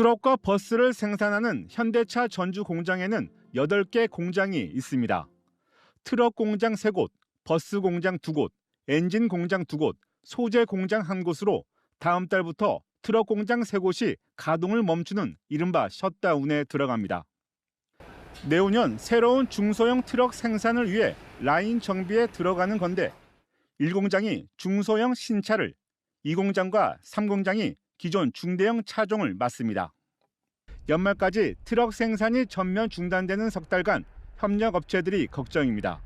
트럭과 버스를 생산하는 현대차 전주 공장에는 8개 공장이 있습니다. 트럭 공장 3곳, 버스 공장 2곳, 엔진 공장 2곳, 소재 공장 1곳으로 다음 달부터 트럭 공장 3곳이 가동을 멈추는 이른바 셧다운에 들어갑니다. 내후년 새로운 중소형 트럭 생산을 위해 라인 정비에 들어가는 건데 1공장이 중소형 신차를, 2공장과 3공장이 기존 중대형 차종을 맡습니다. 연말까지 트럭 생산이 전면 중단되는 석 달간 협력 업체들이 걱정입니다.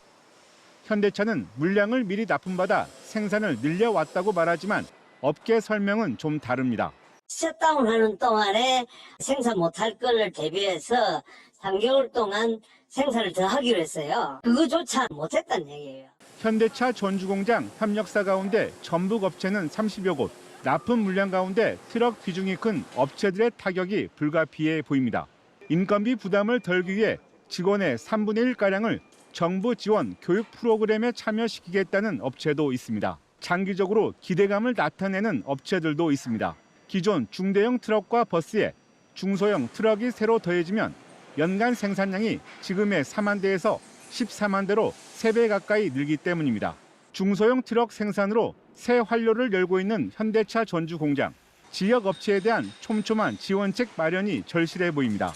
현대차는 물량을 미리 납품받아 생산을 늘려왔다고 말하지만 업계 설명은 좀 다릅니다. 셧다운 하는 동안에 생산 못할 거를 대비해서 3개월 동안 생산을 더 하기로 했어요. 그거조차 못했다는 얘기예요. 현대차 전주공장 협력사 가운데 전북 업체는 30여 곳, 납품 물량 가운데 트럭 비중이 큰 업체들의 타격이 불가피해 보입니다. 인건비 부담을 덜기 위해 직원의 3분의 1가량을 정부 지원 교육 프로그램에 참여시키겠다는 업체도 있습니다. 장기적으로 기대감을 나타내는 업체들도 있습니다. 기존 중대형 트럭과 버스에 중소형 트럭이 새로 더해지면 연간 생산량이 지금의 4만 대에서 14만 대로 3배 가까이 늘기 때문입니다. 중소형 트럭 생산으로 새 활로를 열고 있는 현대차 전주 공장. 지역 업체에 대한 촘촘한 지원책 마련이 절실해 보입니다.